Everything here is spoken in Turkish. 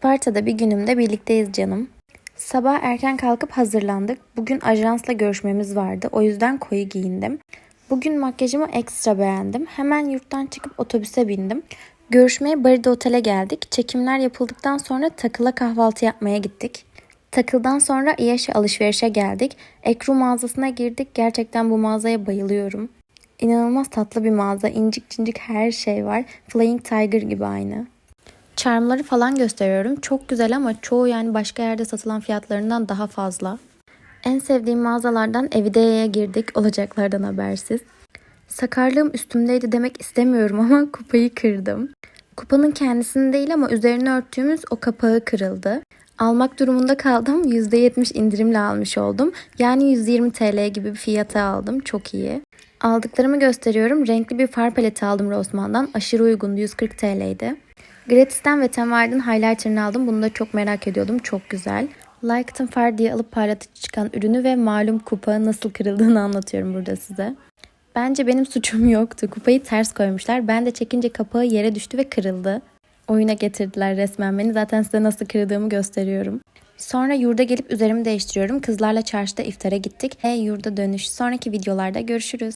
Isparta'da bir günümde birlikteyiz canım. Sabah erken kalkıp hazırlandık. Bugün ajansla görüşmemiz vardı. O yüzden koyu giyindim. Bugün makyajımı ekstra beğendim. Hemen yurttan çıkıp otobüse bindim. Görüşmeye Bari'de otele geldik. Çekimler yapıldıktan sonra takıla kahvaltı yapmaya gittik. Takıldan sonra İyaş'a alışverişe geldik. Ekru mağazasına girdik. Gerçekten bu mağazaya bayılıyorum. İnanılmaz tatlı bir mağaza. İncik cincik her şey var. Flying Tiger gibi aynı. Charmları falan gösteriyorum. Çok güzel ama çoğu yani başka yerde satılan fiyatlarından daha fazla. En sevdiğim mağazalardan Evideye'ye girdik olacaklardan habersiz. Sakarlığım üstümdeydi demek istemiyorum ama kupayı kırdım. Kupanın kendisini değil ama üzerine örttüğümüz o kapağı kırıldı. Almak durumunda kaldım. %70 indirimle almış oldum. Yani 120 TL gibi bir fiyata aldım. Çok iyi. Aldıklarımı gösteriyorum. Renkli bir far paleti aldım Rossmann'dan. Aşırı uygundu. 140 TL'ydi. Gratis'ten ve Temvard'ın highlighter'ını aldım. Bunu da çok merak ediyordum. Çok güzel. Liked'ın far diye alıp parlatıcı çıkan ürünü ve malum kupa nasıl kırıldığını anlatıyorum burada size. Bence benim suçum yoktu. Kupayı ters koymuşlar. Ben de çekince kapağı yere düştü ve kırıldı. Oyuna getirdiler resmen beni. Zaten size nasıl kırdığımı gösteriyorum. Sonra yurda gelip üzerimi değiştiriyorum. Kızlarla çarşıda iftara gittik. Hey yurda dönüş. Sonraki videolarda görüşürüz.